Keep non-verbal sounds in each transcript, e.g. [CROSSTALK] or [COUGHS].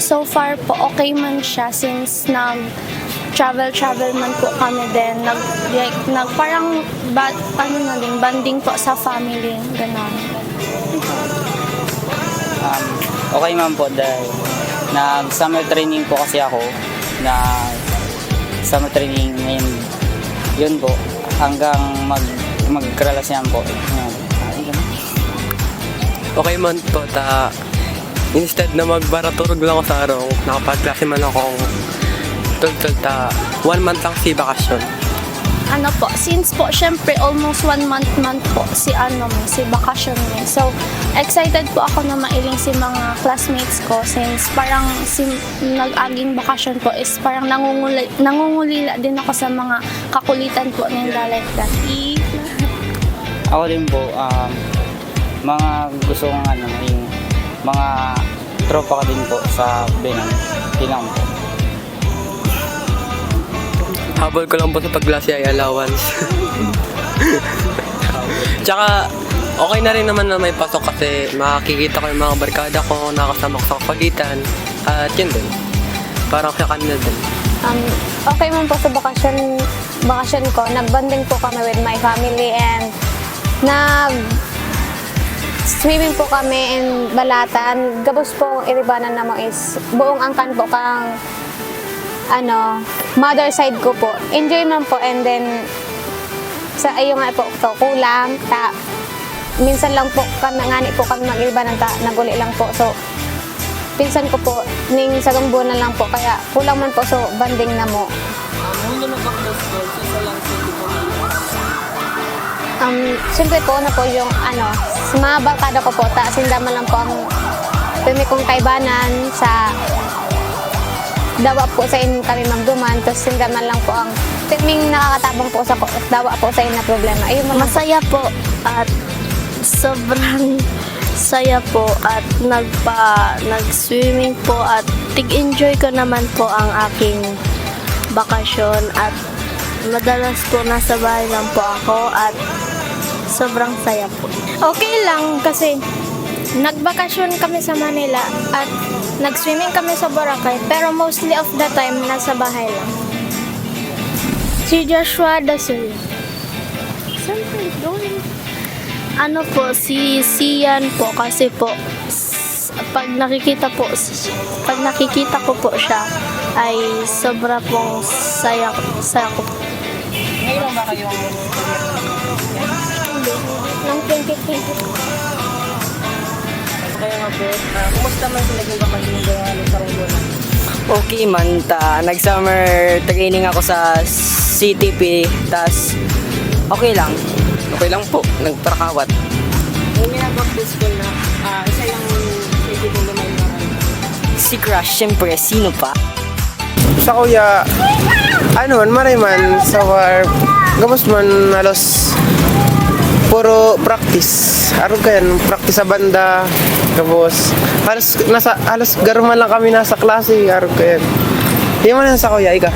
so far po okay man siya since nag travel travel man po kami din nag like nag parang ba, ano na din banding po sa family ganon Um, okay man po dahil nag summer training po kasi ako na summer training ngayon yun po hanggang mag po. Yan. Ah, yun. Okay man po, ta instead na magbaraturog lang ako sa araw, nakapagklase man akong tultul ta one month lang si bakasyon. ano po, since po, syempre, almost one month month po si ano mo, si bakasyon mo. So, excited po ako na mailing si mga classmates ko since parang si, nag-aging bakasyon po is parang nangunguli, nangungulila din ako sa mga kakulitan po nila like that. I, Ako din po um, mga gusto kong ano yung mga tropa ko din po sa Benang. Tinang po. Habol ko lang po sa pagklase ay allowance. [LAUGHS] Tsaka, okay na rin naman na may pasok kasi makikita ko yung mga barkada ko, nakasama ko sa kapagitan. At yun din. Parang kaya kanina din. Um, okay man po sa bakasyon, bakasyon ko, nagbanding po kami with my family and nag swimming po kami in Balatan. Gabos po ang iribanan namo is buong angkan po kang ano, mother side ko po. Enjoy man po and then sa ayo nga po to kulang ta minsan lang po kami ngani po kami mag-iribanan ta naguli lang po. So pinsan ko po ning sa gambunan lang po kaya kulang man po so banding na mo. Um, siyempre po na po yung ano, sa mga barkada ko po, ta, sindaman lang po ang pimi kong kaibanan sa dawa po sa in kami magduman, tapos sindaman lang po ang piming nakakatabang po sa dawa po sa in na problema. Ayun mga masaya po at sobrang [LAUGHS] saya po at nagpa nag-swimming po at tig-enjoy ko naman po ang aking bakasyon at madalas po nasa bahay lang po ako at sobrang saya po. Okay lang kasi nagbakasyon kami sa Manila at nag-swimming kami sa Boracay pero mostly of the time nasa bahay lang. Si Joshua Dasul. Ano po, si Sian po kasi po pag nakikita po pag nakikita ko po siya ay sobra pong saya saya ko. Ngayon ba kayong Ng 2020. kaya nga po, uh, kumusta man sila yung bakasyon ng ano, sa Runggonan? Okay man, ta, nag-summer training ako sa CTP, tas okay lang. Okay lang po, nagprakawat. Ngayon nga back to school na, ah, isa yung pwede kong na Si Crush, syempre, sino pa? sa kuya ano man maray man sa war gamos man halos puro practice aron kayan practice sa banda tapos halos nasa halos garuman lang kami nasa klase aron kayan di man yan sa kuya ika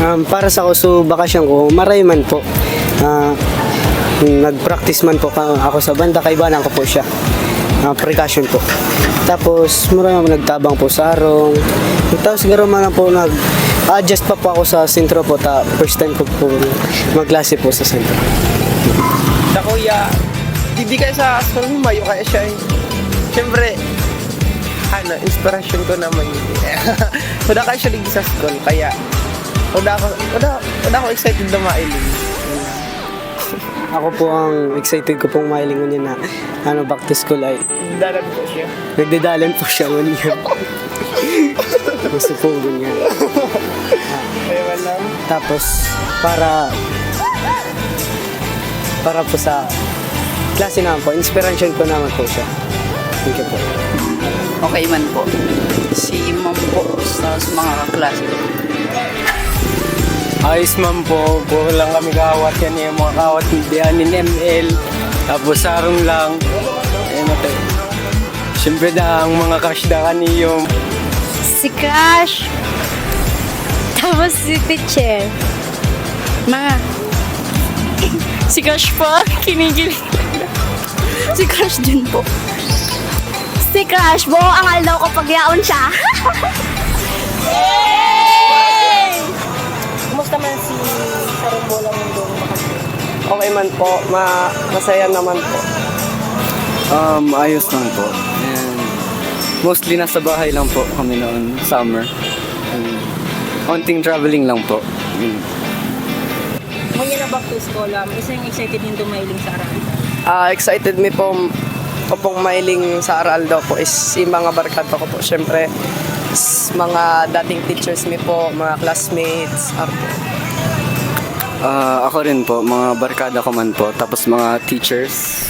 Um, para sa kuso bakasyon ko, maray man po. Ah, nag-practice man po ka- ako sa banda, kaibanan ko po siya. Ah, precaution po. Tapos, marami ako nagtabang po sa arong. Tapos, gano'n man po nag adjust pa po ako sa sentro po. Ta, first time ko po magklase po sa sentro. Sa kuya di kaya sa school mo mayo kaya siya eh syempre ano inspiration ko naman yun [LAUGHS] wala kaya siya ligi sa school kaya wala ako wala, wala ako excited na mailing [LAUGHS] Ako po ang excited ko pong mailingon niya na ano, back to school ay dalag po siya nagdedalan po siya man niya. [LAUGHS] Gusto po ganyan. kaya wala Tapos, para para po sa klase naman po, inspiration ko naman po siya. Thank you po. Okay man po. Si Ma'am po sa mga kaklase ko. Ayos man po, puro lang kami kawat yan yung mga kawat ni Bianin ML. Tapos sarong lang. Eh, mate. Siyempre da, ang mga cash da kaniyong Si Crush. Tapos si teacher. Mga. Si Crush po. Kinigilig. si Crush din po. Si Crush, buo angal daw kapag yaon siya. Kumusta man si Sarumbola Mundo Okay man po, ma masaya naman po. Um, ayos lang po. And mostly nasa bahay lang po kami noon, summer. And konting traveling lang po. Yun. Ngunyan na back to school, um, isa yung excited din dumailing sa araw. Ah, excited mi po po pong mailing sa aral daw po is si mga barkada ko po. Siyempre, mga dating teachers mi po, mga classmates, ah, Ah, ako rin po, mga barkada ko man po. Tapos mga teachers.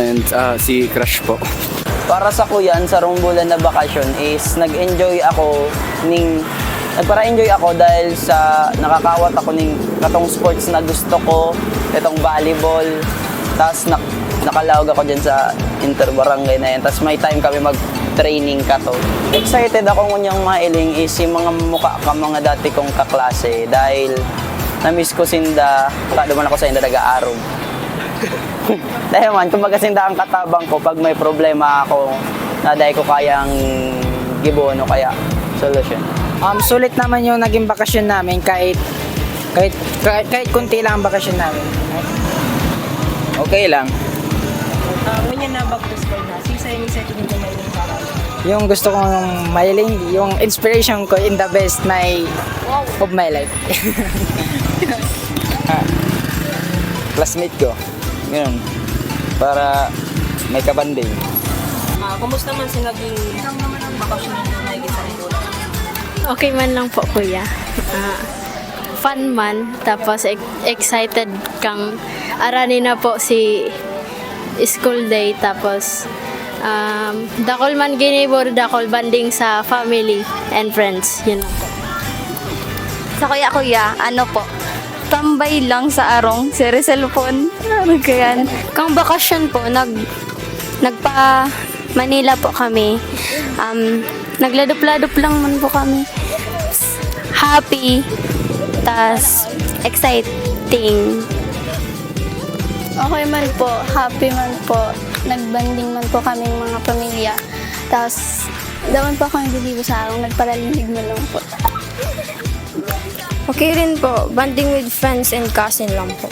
and ah, si Crush po. Para sa kuyan, sa rumbulan na bakasyon is nag-enjoy ako ning nagpara-enjoy ako dahil sa nakakawat ako ning katong sports na gusto ko, itong volleyball. Tapos nak nakalawag ako dyan sa interbarangay na yan. Tapos may time kami mag-training ka to. Excited ako ngunyang mailing is yung mga mukha ka mga dati kong kaklase dahil na-miss ko sinda, kado man ako sa inda nag-aarog. [LAUGHS] Dahil man, kumbaga sinda ang katabang ko pag may problema ako na dahil ko kayang gibuon o kaya solution. Um, sulit naman yung naging bakasyon namin kahit kahit kahit, kahit kunti lang ang bakasyon namin. Okay lang. Uh, ngunyan na back to school na, sisa yung excited din dumailing sa araw. Yung gusto kong mailing, yung inspiration ko in the best my of my life. [LAUGHS] Classmate ko. Ganun. Para may kabanding. Ah, kumusta man si naging bakasyon na sa Okay man lang po, kuya. Ah, fun man. Tapos ex- excited kang arani na po si school day. Tapos um, dakol man ginibor, dakol banding sa family and friends. Yun lang po. Sa kuya kuya, ano po, tambay lang sa arong, si cellphone. Ano kayan? Kang bakasyon po, nag nagpa Manila po kami. Um, nagladup-ladup lang man po kami. Happy, tas exciting. Okay man po, happy man po. Nagbanding man po kaming mga pamilya. Tapos, daman po ako nagbibigo sa araw, nagpalalinig mo lang po. Okay rin po, banding with friends and cousin lang po.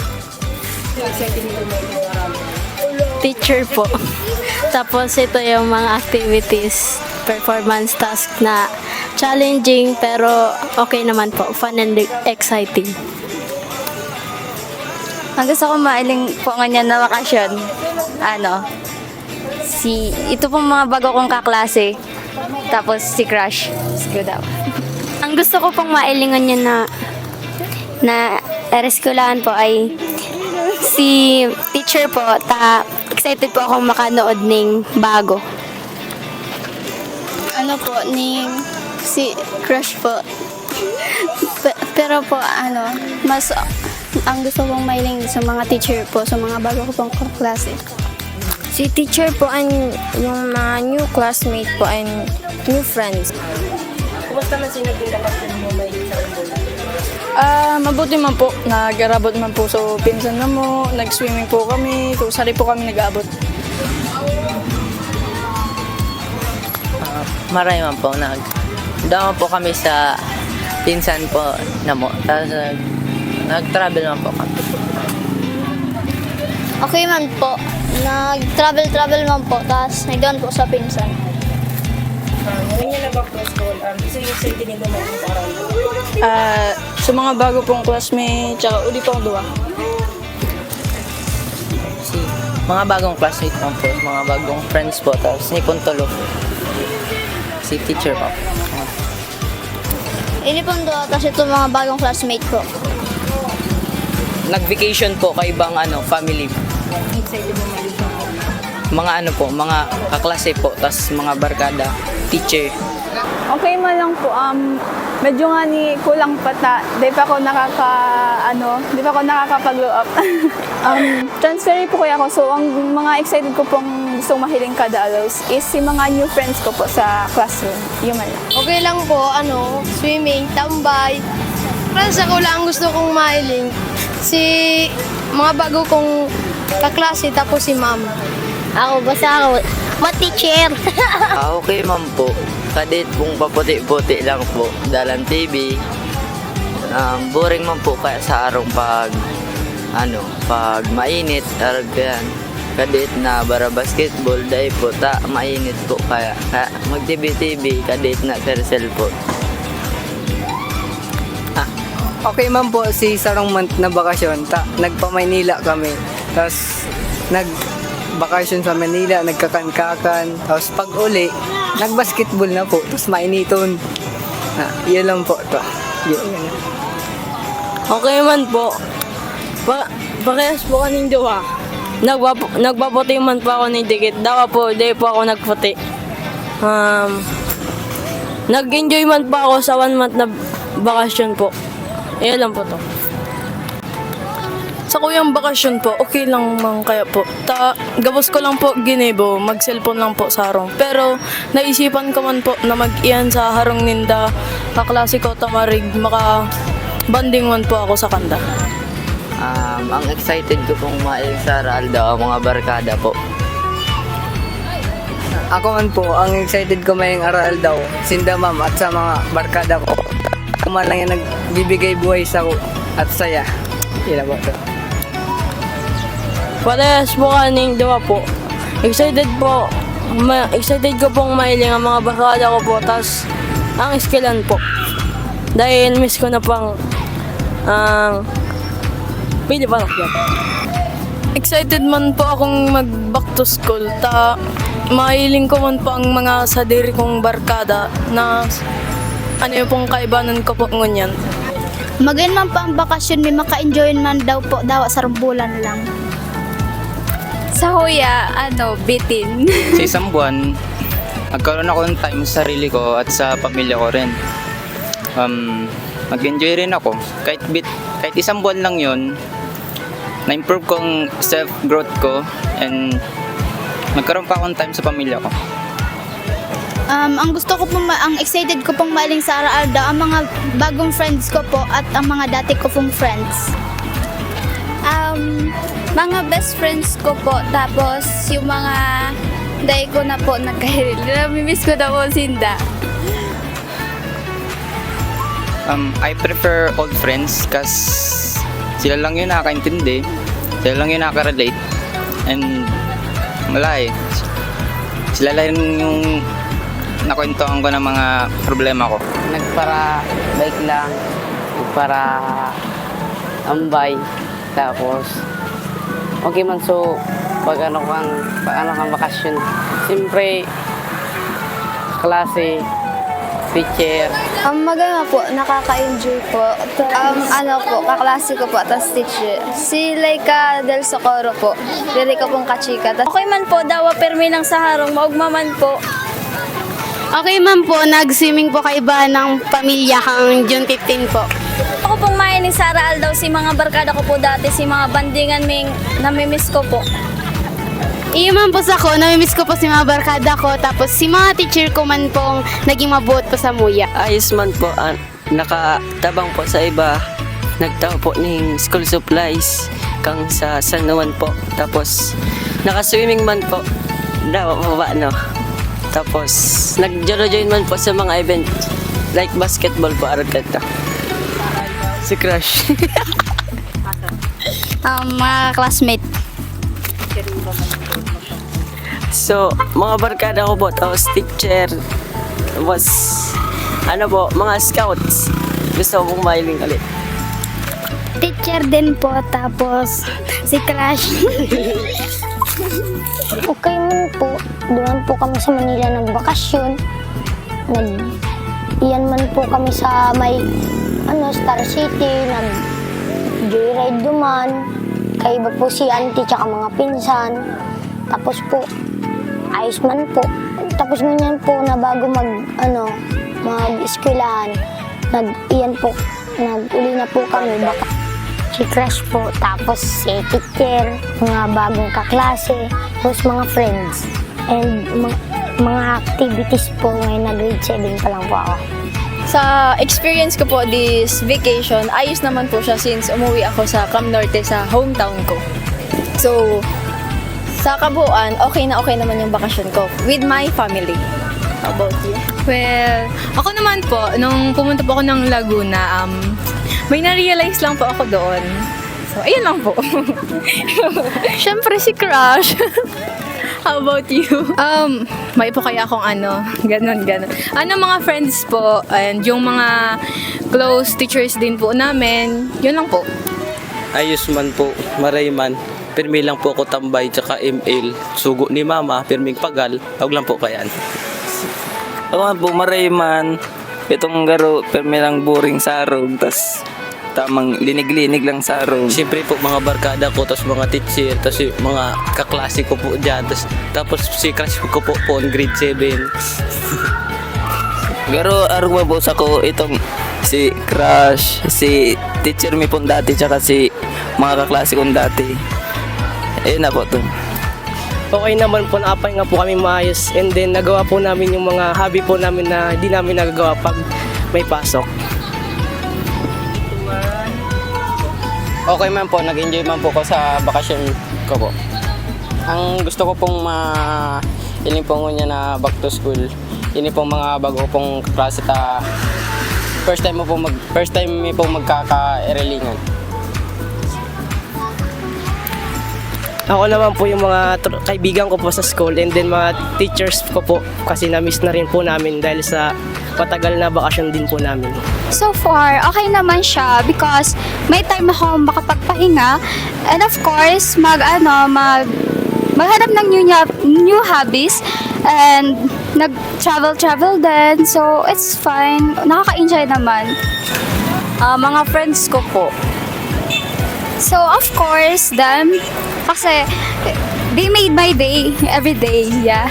Teacher po. [LAUGHS] Tapos ito yung mga activities, performance task na challenging pero okay naman po, fun and exciting. Ang gusto ko mailing po ngayon na bakasyon, ano, si, ito pong mga bago kong kaklase, tapos si Crush. Sige [LAUGHS] daw. Ang gusto ko pong mailingan niya na na ereskulahan po ay si teacher po, ta excited po akong makanood ng bago. Ano po, ni si crush po. Pe- pero po, ano, mas ang gusto kong mailing sa mga teacher po, sa mga bago ko pong klase. Si teacher po ang yung mga new classmate po and new friends. Kumusta man si naging bakasyon mo may sa Ah, mabuti man po. Nag-arabot man po so pinsan na mo. Nag-swimming po kami. So, sari po kami nag-aabot. Marami man po. Nag, dama po kami sa pinsan po na mo. Tapos nag, nag-travel man po kami. Okay man po. Nag-travel-travel man po. Tapos nagdoon po sa pinsan. Ngunyan na back to school, um, isa yung excited din dumailing sa araw. Ah, sa mga bago pong classmate, tsaka uli pong duwa. Si, mga bagong classmate po. Mga bagong friends po. Tapos ni Puntulo. Si teacher po. Ini pong doon, tapos ito mga bagong classmate ko. Nag-vacation po kay ibang ano, family. Mga ano po, mga kaklase po. Tapos mga barkada, teacher. Okay man lang po. Um, medyo nga ni kulang pata. Di pa ako nakaka, ano, di pa ako nakakapag-grow [LAUGHS] up. um, transfer po kaya ako. So, ang mga excited ko pong gustong mahiling kada araws is si mga new friends ko po sa classroom. Yun man lang. Okay lang po, ano, swimming, tambay. Para sa ko lang gusto kong mailing, si mga bago kong kaklase tapos si ma'am. Ako, basta ako, po, teacher. [LAUGHS] Ah, okay man po. Kadit pong paputi-puti lang po. Dalang TV. Um, boring man po kaya sa arong pag ano, pag mainit, arag yan. Kadit na bara basketball, dahil po ta mainit po kaya, kaya mag TV-TV, kadit na sa cellphone. Okay man po si sarong month na bakasyon. Ta, nagpa-Maynila kami. Tapos nag bakasyon sa Manila, nagkakankakan. Tapos pag uli, nagbasketball na po. Tapos mainiton. Ah, yun lang po to. Yun, yun. Okay man po. Pa parehas po kaning duha. Nagpapu nagpaputi man po ako ng dikit. Dawa po, di po ako nagputi. Um, nag-enjoy man po ako sa one month na bakasyon po. Ayan lang po to. Sa kuyang bakasyon po, okay lang man kaya po. Ta, gabos ko lang po ginebo, mag-cellphone lang po sa harong. Pero naisipan ko man po na mag-iyan sa harong ninda, kaklase ko tamarig, maka banding man po ako sa kanda. Um, ang excited ko pong mailig sa Ralda, ang mga barkada po. Ako man po, ang excited ko may aral daw. Sinda ma'am at sa mga barkada ko. Kuman lang yung nagbibigay buhay sa ko at saya. Lang po to. Parehas po kaning duha po. Excited po. Ma excited ko pong mailing ang mga barkada ko po. Tapos, ang skillan po. Dahil miss ko na pang ang pili pa lang yan. Excited man po akong mag back to school. Ta, mailing ko man po ang mga sa diri kong barkada na ano yung pong kaibanan ko po ngunyan. Magayon man pa ang bakasyon, may maka-enjoy man daw po, daw sa rumbulan lang. Sa huya, ano, bitin. [LAUGHS] sa isang buwan, nagkaroon ako ng time sa sarili ko at sa pamilya ko rin. Um, nag-enjoy rin ako. Kahit, bit, kahit isang buwan lang yon na-improve ko ang self-growth ko and nagkaroon pa akong time sa pamilya ko. Um, ang gusto ko pong, ma- ang excited ko pong mailing sa Ara Alda, ang mga bagong friends ko po at ang mga dati ko pong friends. Um, mga best friends ko po, tapos yung mga day ko na po nagkahiril. [LAUGHS] Namimiss ko na po sinda. Um, I prefer old friends kasi sila lang yung nakakaintindi, sila lang yung nakaka-relate, and wala eh. Sila lang yung nakwentuhan ko ng mga problema ko. Nagpara bike lang, nagpara ambay, tapos okay man so pag ano kang pag ano kang bakasyon, siyempre klase, teacher, Ang maganda po, nakaka-enjoy po. Um, ano po, kaklase ko po, tas teacher. Si Laika Del Socorro po. Dili ko pong kachika. Tas Okay man po, dawa permi lang sa harong, maugma man po. Okay man po, nag-swimming po kay iba ng pamilya kang June 15 po. Ako pong main ni Sara Aldaw, si mga barkada ko po dati, si mga bandingan ming namimiss ko po. Iyo man po sa ko, namimiss ko po si mga barkada ko. Tapos si mga teacher ko man pong naging mabuot po sa muya. Ayos man po, ah, nakatabang po sa iba. Nagtaw po ng school supplies kang sa San Juan po. Tapos naka-swimming man po. Daw baba no. Tapos nag-join man po sa mga event like basketball po araw dito. Si Crush. Um, [LAUGHS] mga classmate. So, mga barkada ko po, tapos teacher, was, ano po, mga scouts. Gusto ko pong mahiling ulit. Teacher din po, tapos si Crush. Okay man po, doon po kami sa Manila nagbakasyon. Nag iyan man po kami sa may ano Star City, nag joyride duman. Kaiba po si auntie tsaka mga pinsan. Tapos po, ayos man po. Tapos ganyan po na bago mag ano mag-eskwelahan, nag iyan po, nag-uli na po kami baka si Crush po, tapos si teacher, mga bagong kaklase, tapos mga friends, and mga, mga activities po ngayon na grade 7 pa lang po ako. Sa experience ko po this vacation, ayos naman po siya since umuwi ako sa Cam Norte sa hometown ko. So, sa kabuuan, okay na okay naman yung bakasyon ko with my family. How about you? Well, ako naman po, nung pumunta po ako ng Laguna, um, may na-realize lang po ako doon. So, ayun lang po. [LAUGHS] Siyempre si Crush. [LAUGHS] How about you? Um, may po kaya akong ano, ganun, ganun. Ano mga friends po, and yung mga close teachers din po namin, yun lang po. Ayos man po, maray man. Pirmi lang po ako tambay, tsaka ML. Sugo ni mama, pirming pagal. Huwag lang po kayan. Ako nga po, maray man. Itong garo, pirmi lang boring sa arog. Tas tamang linig-linig lang sa arog. Siyempre po mga barkada ko, tapos mga teacher, tapos mga kaklase ko po dyan. Tapos, tapos si crush ko po po on grade 7. [LAUGHS] Garo, arog mabos ako itong si Crush, si teacher mi pong dati, tsaka si mga kaklase kong dati. Ayun na po to. Okay naman po, nakapay nga po kami maayos. And then, nagawa po namin yung mga hobby po namin na hindi namin nagagawa pag may pasok. Okay man po, nag-enjoy man po ko sa bakasyon ko po. Ang gusto ko pong ma iling po niya na back to school. Ini pong mga bago pong klase ta first time mo po mag first time mi po magkaka-erelingan. Ako naman po yung mga tr- kaibigan ko po sa school and then mga teachers ko po kasi na-miss na rin po namin dahil sa matagal na bakasyon din po namin. So far, okay naman siya because may time ako makapagpahinga and of course, mag ano, mag maghanap ng new, new hobbies and nag-travel travel din. So, it's fine. Nakaka-enjoy naman. Ah, mga friends ko po. So, of course, them kasi they made my day every day. Yeah.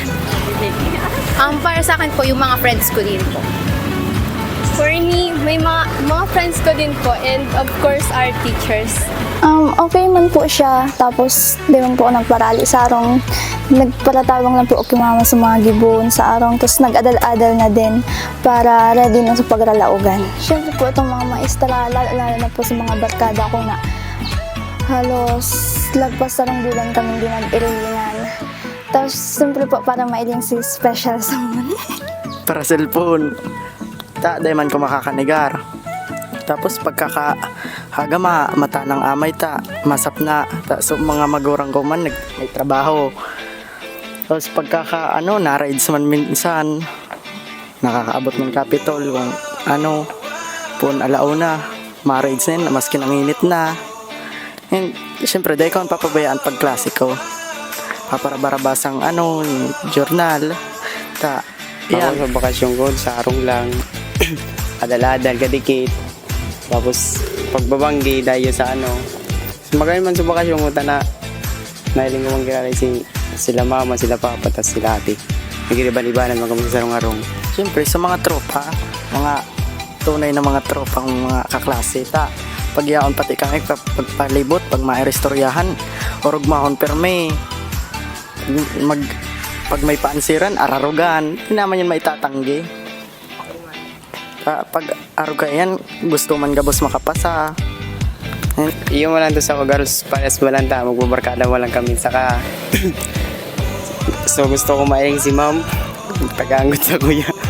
Um, para sa akin po, yung mga friends ko din po. For me, may mga, mga friends ko din po and of course our teachers. Um, okay man po siya. Tapos, di man po ako nagparali sa arong. Nagpalatawang lang po ako mama sa mga gibon sa arong. Tapos nag-adal-adal na din para ready na sa pagralaugan. Siyempre po itong mga maestra, lalo, lalo na po sa mga barkada ko na halos lagpas sarang bulan kami din nag-irilingan. Tapos, siyempre po para mailing si special someone. para [LAUGHS] cellphone. Ta, di man ko makakanigar. Tapos pagkaka hagama, mata ng amay ta, masap na. Ta, so mga magurang ko man, nag, may trabaho. Tapos pagkaka, ano, na-rides man minsan, nakakaabot ng kapitol, kung ano, pun alauna, ma-rides na yun, maski nanginit na. And, siyempre, dahil ko ang papabayaan pag klasiko. Paparabarabasang ano, yung journal. Ta, Ako sa bakasyon ko, sa arong lang. [CLEARS THROAT] Adal-adal, kadikit. Tapos, pagbabanggi, dahil sa ano. Magaling man sa bakasyon ko, tana. Nahiling ko mang kilala si sila mama, sila papa, tas sila ate. Nagiriban-ibanan mga kami sa arong-arong. Siyempre, sa mga tropa, mga tunay na mga tropa ng mga kaklase, ta, pagyaon pati kami pag- pagpalibot, pag mairestoryahan, orog mahon perme, mag, pag may paansiran, ararugan, hindi naman yan maitatanggi. Ta, pag arugayan, gusto man gabos makapasa. Iyo mo lang to sa girls, pares mo lang ta, magbabarkada mo lang kami. Saka, [COUGHS] so gusto ko mailing si ma'am, taganggot sa kuya.